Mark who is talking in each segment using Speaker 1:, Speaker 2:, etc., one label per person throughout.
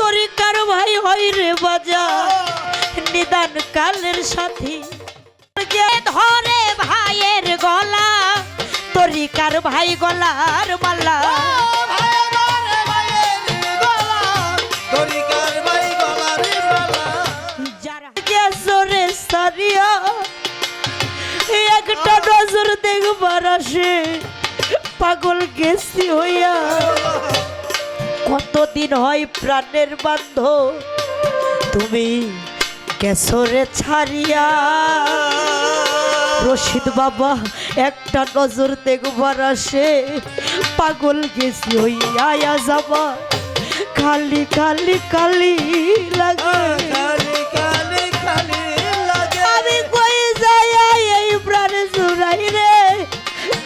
Speaker 1: তরিকার ভাই হয় রে বাজা নিদান কালের সাথী। ধরে ভাইয়ের গলা তরিকার ভাই গলার মালা। একটা নজর দেখবার আসে পাগল গেছি হইয়া। কতদিন হয় প্রাণের বান্ধ? তুমি গেছরে ছাড়িয়া রশিদ বাবা একটা নজর দেখবার আসে। পাগল গেছি হইয়া যাবা। খালি খালি খালি লাগে।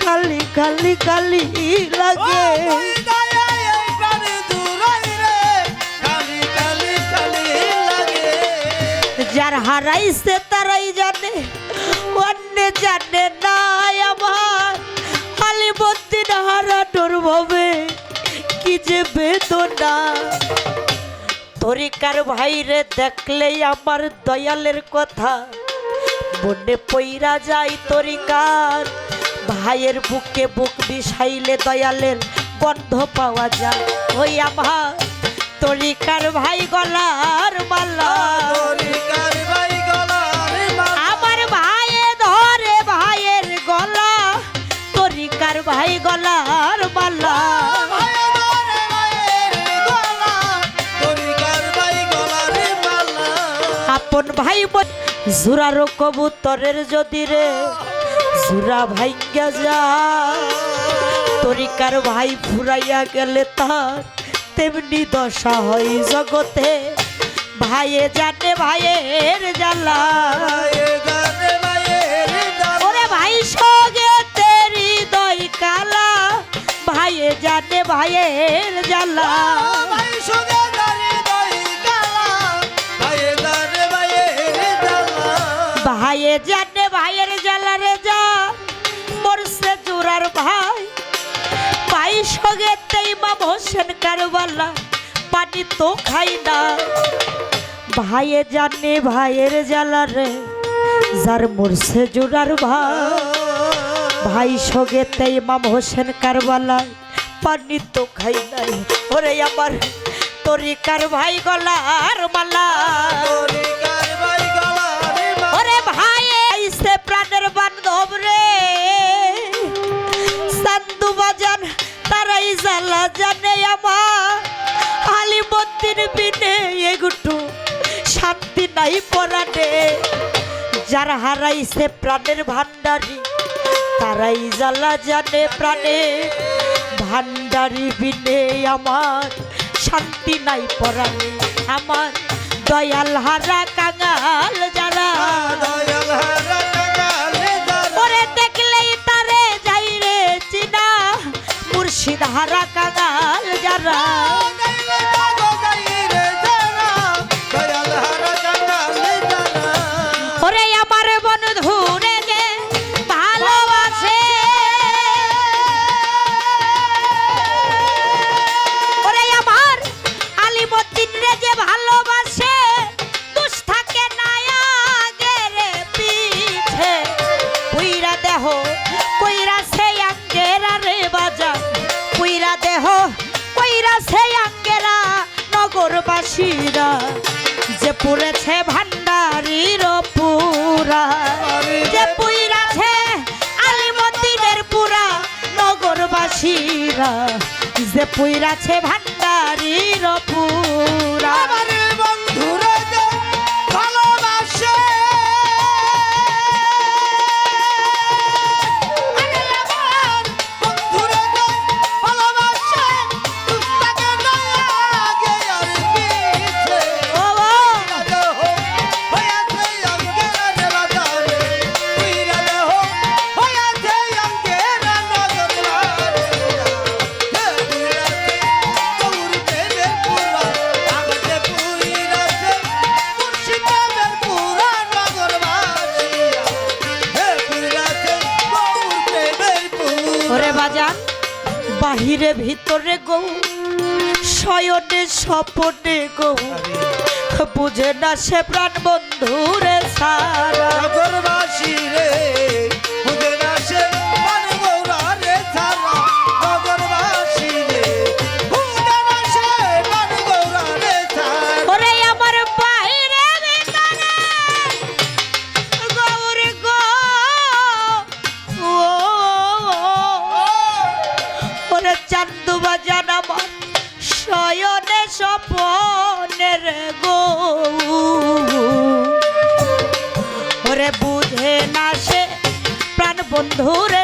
Speaker 1: খালি খালি খালি লাগে। যার হারাইছে তারাই জানে, অন্য জানে না আমার। খালি বদ্দিন হারানোর ভাবে কি যে বেদনা। তরিকার ভাইরে দেখলেই আমার দয়ালের কথা, মনে পইরা যায় তরিকার। ভাইয়ের বুকে বুক বিষাইলে দয়ালের গন্ধ পাওয়া যায়। ওই আমার তরিকার ভাই গলার মালা। আমার ভাইয়ে ধরে ভাইয়ের গলা। তরিকার ভাই গলার মালা। আপন ভাই জোরারো কবুতরের যদি রে জোরা ভাইঙ্গা যা তরিকার ভাই ফুরাইয়া গেলে তার তেমনি দশা হয় জগতে। ভাইয়ে জানে ভাইয়ের জ্বালা। ওরে ভাই সগে তেরি দই কালা। ভাইয়ে জানে ভাইয়ের জ্বালা। ভাইয়ে জানে ভাইয়ের জ্বালা। রে যা। মরছে জোরার ভাই ভাই সগে তেই মাম হোসেন কারবালা পানি তো খাই না। ভাইয়ে জানে ভাইয়ের জ্বালা রে যার মরছে জোরার ভাই ভাই তেই মাম হোসেন কারবালা পানি তো খাই নাই। ওরে আমার তরিকার ভাই গলার মালা। ওরে ভাই আইসে শান্তি নাই পরানে যারা হারাইছে প্রাণের ভান্ডারি তারাই জ্বালা জানে প্রাণে। ভান্ডারি বিনে আমার শান্তি নাই পরানে আমার দয়াল হারা কাঙাল যারা। ওরে মুর্শিদ হারা কাঙাল যারা নগরবাসীরা যে পুরেছে ভান্ডারির পুরা যে পুইরাছে আলিমদ্দিনের পুরা নগরবাসীরা যে পুইরাছে ভান্ডারির পুরা। ভিতরে ভিতরে গৌ। শয়নে সপনে গৌ। বুঝে না সে প্রাণ বন্ধুরে সারা।
Speaker 2: রে।
Speaker 1: চান্দ বাজান আমার। শয়নে স্বপনের গো। বুঝে না সে প্রাণ বন্ধুরে।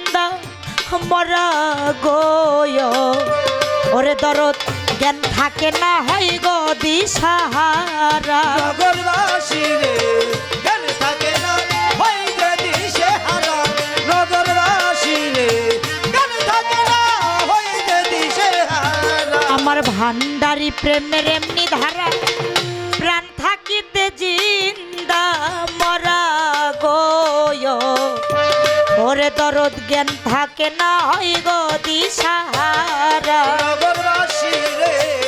Speaker 1: দা মরা গয়। ওরে দরদ জ্ঞান থাকে না হয় গো দিশাহারা।
Speaker 2: নগরবাসী থাকে না হয় গো দিশাহারা। নগরবাসী
Speaker 1: ভান্ডারি প্রেমের এমনি ধারা প্রাণ থাকিতে জিন ওরে দরদ জ্ঞান থাকে না হয় গো দিশাহারা।
Speaker 2: রে।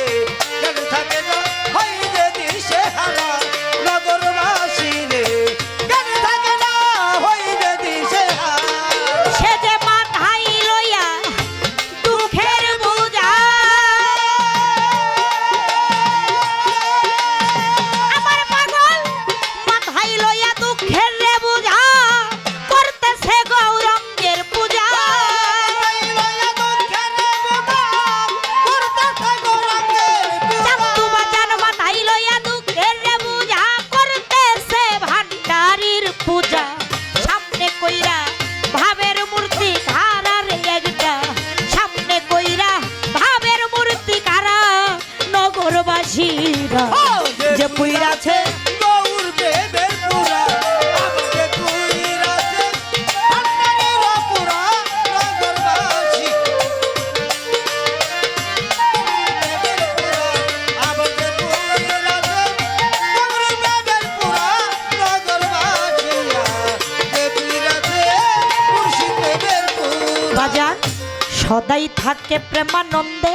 Speaker 1: সদাই থাকে প্রেমানন্দে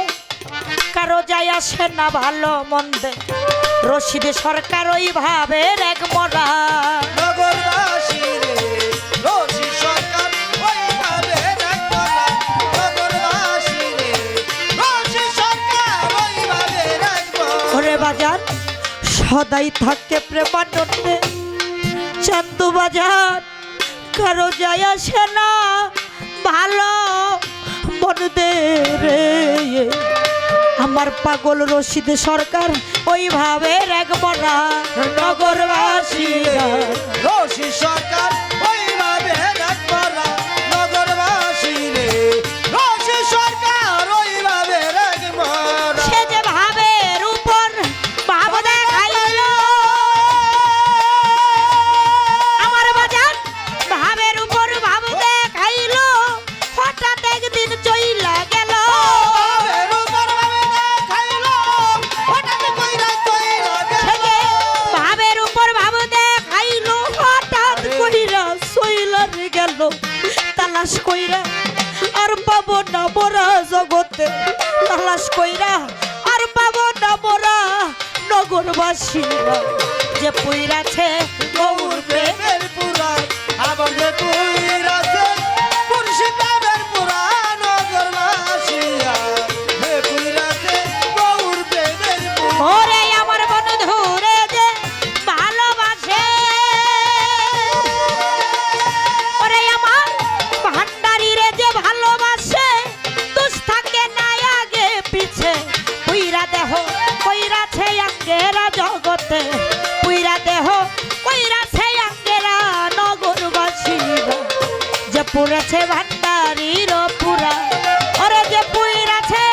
Speaker 1: কারও যাই আসে না ভালো মন্দে। রশিদ সরকার ওই ভাবের এক মরা। বাজার সদাই থাকে প্রেমানন্দে। চান্দু বাজার কারও যায় আসে না ভালো জীবন দে রে। আমার পাগল রশিদ সরকার ওইভাবে
Speaker 2: রাখব না। নগরবাসী রশিদ সরকার
Speaker 1: তালাশ কইরা, আর পাবো না মোরা জগতে। তালাশ কইরা, আর পাবো না মোরা নগরবাসীরা। যে পুইরাছে গৌর
Speaker 2: প্রেমের পুরা আবার
Speaker 1: কইরাছে আঙ্গেরা জগতে পুইরা দেহ, কইরাছে আঙ্গেরা নগরবাসীরা যে পুরেছে ভান্ডারির পুরা, ওরে যে পুইরাছে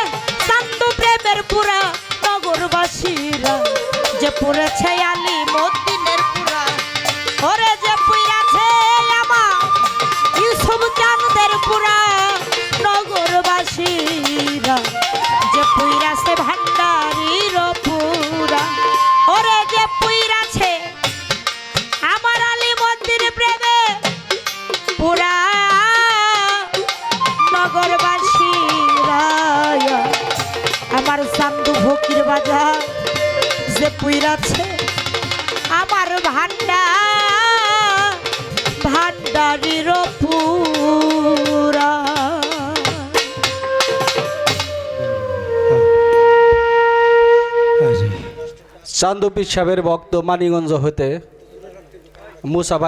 Speaker 1: সান্দু প্রেমের পুরা নগরবাসীরা যে পুরেছে আলী আমার সান্দু ফকির বাজার যে পুইরাছে আমার ভান্ডা ভান্ডারির পুরা।
Speaker 3: চান্দু সাহেবের ভক্ত মানিগঞ্জ হতে মুসাফা